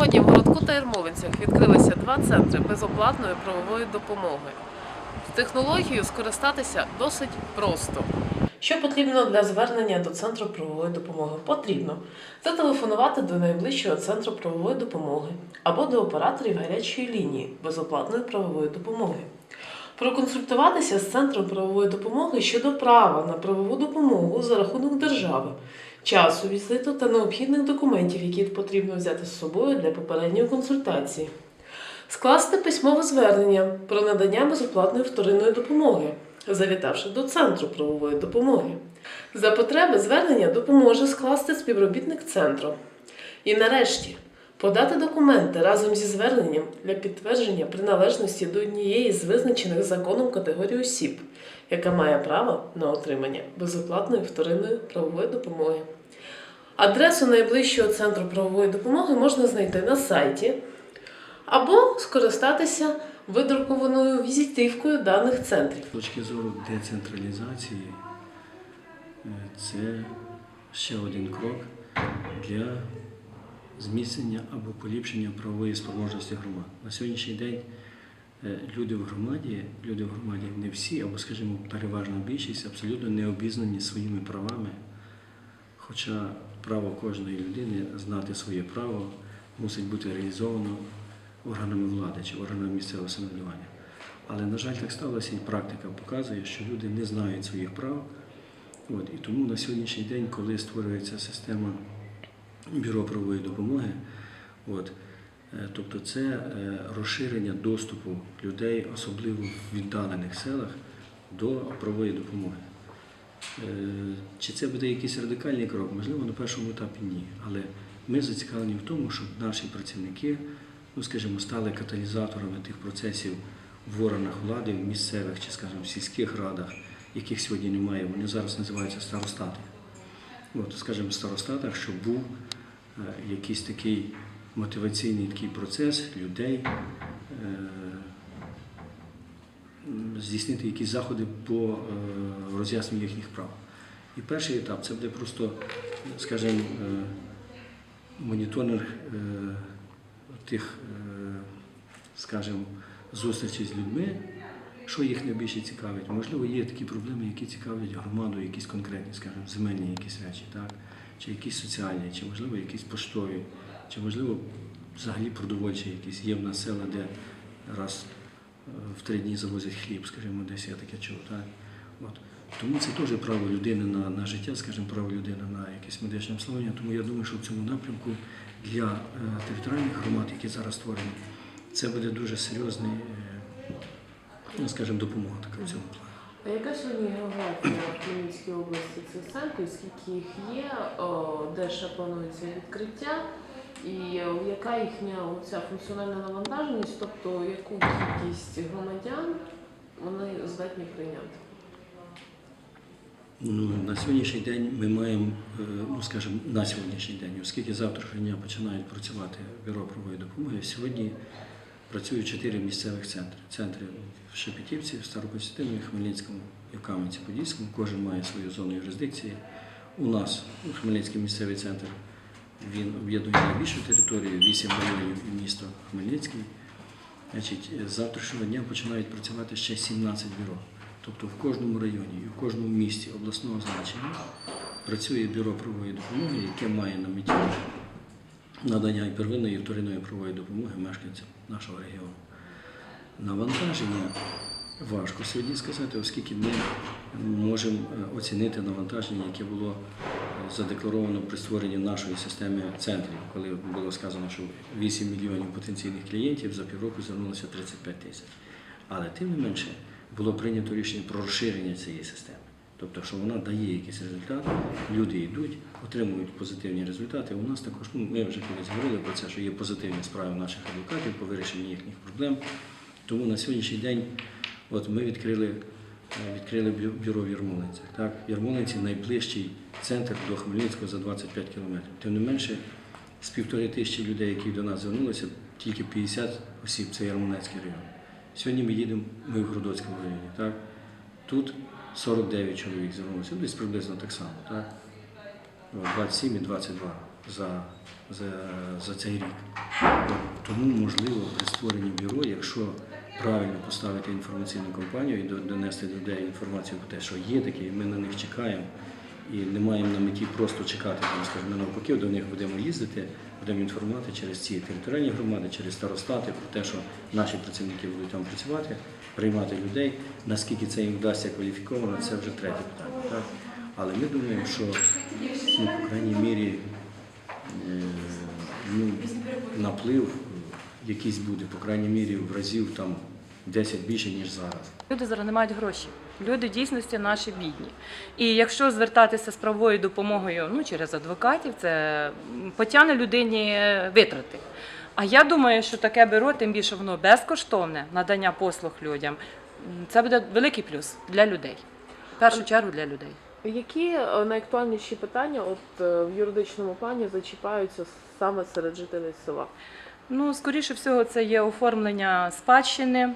Сьогодні в городку та Ярмолинцях відкрилися два центри безоплатної правової допомоги. Технологією скористатися досить просто. Що потрібно для звернення до центру правової допомоги? Потрібно зателефонувати до найближчого центру правової допомоги або до операторів гарячої лінії безоплатної правової допомоги. Проконсультуватися з центром правової допомоги щодо права на правову допомогу за рахунок держави, часу візиту та необхідних документів, які потрібно взяти з собою для попередньої консультації. Скласти письмове звернення про надання безоплатної вторинної допомоги, завітавши до центру правової допомоги. За потреби звернення допоможе скласти співробітник центру. І нарешті подати документи разом зі зверненням для підтвердження приналежності до однієї з визначених законом категорій осіб, яка має право на отримання безоплатної вторинної правової допомоги. Адресу найближчого центру правової допомоги можна знайти на сайті або скористатися видрукованою візитівкою даних центрів. З точки зору децентралізації, е, це ще один крок для зміцнення або поліпшення правової спроможності громад. На сьогоднішній день е, люди в громаді, люди в громаді не всі, або, скажімо, переважна більшість абсолютно не обізнані своїми правами. Хоча право кожної людини знати своє право мусить бути реалізовано органами влади чи органами місцевого самоврядування. Але, на жаль, так сталося, і практика показує, що люди не знають своїх прав. От, і тому на сьогоднішній день, коли створюється система бюро правової допомоги, от, е, тобто це е, розширення доступу людей, особливо в віддалених селах, до правової допомоги. Е, Чи це буде якийсь радикальний крок? Можливо, на першому етапі ні. Але ми зацікавлені в тому, щоб наші працівники, ну скажімо, стали каталізаторами тих процесів в органах влади, в місцевих чи, скажімо, в сільських радах, яких сьогодні немає. Вони зараз називаються старостати. От, скажімо, в старостатах, щоб був якийсь такий мотиваційний такий процес людей. е, здійснити якісь заходи по е, роз'ясненню їхніх прав. І перший етап це буде просто, скажімо, е, моніторинг е, тих, е, скажімо, зустрічей з людьми, що їх найбільше цікавить. Можливо, є такі проблеми, які цікавлять громаду, якісь конкретні, скажімо, земельні якісь речі, так? Чи якісь соціальні, чи можливо якісь поштові, чи можливо взагалі продовольчі якісь. Є в нас села, де раз е, в три дні завозять хліб, скажімо, десь я таке чув. Так? От. Тому це теж право людини на, на життя, скажімо, право людини на якесь медичне обслуговування. Тому я думаю, що в цьому напрямку для е, територіальних громад, які зараз створені, це буде дуже серйозний, е, ну, скажімо, допомога така в цьому плані. А яка сьогодні географія в Хмельницькій області цих центрів? Скільки їх є, де ще планується відкриття? І е, яка їхня ця функціональна навантаженість, тобто яку кількість громадян вони здатні прийняти? Ну, на сьогоднішній день ми маємо, е, ну скажімо, на сьогоднішній день, оскільки завтра дня починають працювати бюро правової допомоги, сьогодні працюють чотири місцевих центри. Центри в Шепетівці, в Старокостянтинові, Хмельницькому і в Кам'янці-Подільському. Кожен має свою зону юрисдикції. У нас Хмельницький місцевий центр він об'єднує найбільшу територію, 8 районів і місто Хмельницький. Значить, з завтрашнього дня починають працювати ще 17 бюро. Тобто в кожному районі і в кожному місті обласного значення працює бюро правової допомоги, яке має на меті надання і первинної і вторинної правової допомоги мешканцям нашого регіону. Навантаження важко сьогодні сказати, оскільки ми можемо е, оцінити навантаження, яке було е, задекларовано при створенні нашої системи центрів, коли було сказано, що 8 мільйонів потенційних клієнтів за півроку звернулося 35 тисяч. Але тим не менше було прийнято рішення про розширення цієї системи. Тобто, що вона дає якийсь результат, люди йдуть, отримують позитивні результати. У нас також, ну, ми вже колись говорили про це, що є позитивні справи наших адвокатів по вирішенню їхніх проблем. Тому на сьогоднішній день от ми відкрили, е, відкрили бюро в Ярмолинцях. Так? Ярмолинці найближчий центр до Хмельницького за 25 кілометрів. Тим не менше, з півтори тисячі людей, які до нас звернулися, тільки 50 осіб це Ярмолинецький район. Сьогодні ми їдемо, ми в Городоцькому районі. Так? Тут 49 чоловік звернулося, десь приблизно так само. Так? От 27 і 22 за, за, за цей рік. Тому, можливо, при створенні бюро, якщо правильно поставити інформаційну кампанію і до- донести до людей інформацію про те, що є такі, ми на них чекаємо, і не маємо на меті просто чекати, там, скажімо, навпаки, до них будемо їздити, будемо інформувати через ці територіальні громади, через старостати про те, що наші працівники будуть там працювати, приймати людей. Наскільки це їм вдасться кваліфіковано, це вже третє питання. Так? Але ми думаємо, що ну, по крайній мірі е, ну, наплив якийсь буде, по крайній мірі, в разів там 10 більше, ніж зараз. Люди зараз не мають грошей. Люди дійсності наші бідні. І якщо звертатися з правовою допомогою ну, через адвокатів, це потягне людині витрати. А я думаю, що таке бюро, тим більше воно безкоштовне надання послуг людям, це буде великий плюс для людей. В першу чергу для людей. Які е, найактуальніші питання от е, в юридичному плані зачіпаються саме серед жителів села? Ну, скоріше всього, це є оформлення спадщини,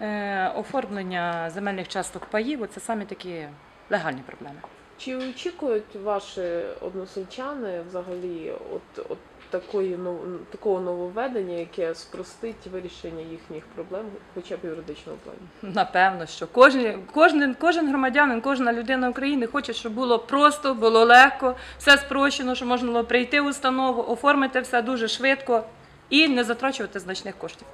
е, оформлення земельних часток паїв. Це самі такі легальні проблеми. Чи очікують ваші односельчани взагалі от, от такої нов- такого нововведення, яке спростить вирішення їхніх проблем, хоча б в юридичному плані? Напевно, що кожен, кожен, кожен громадянин, кожна людина України хоче, щоб було просто, було легко, все спрощено, щоб можна було прийти в установу, оформити все дуже швидко і не затрачувати значних коштів.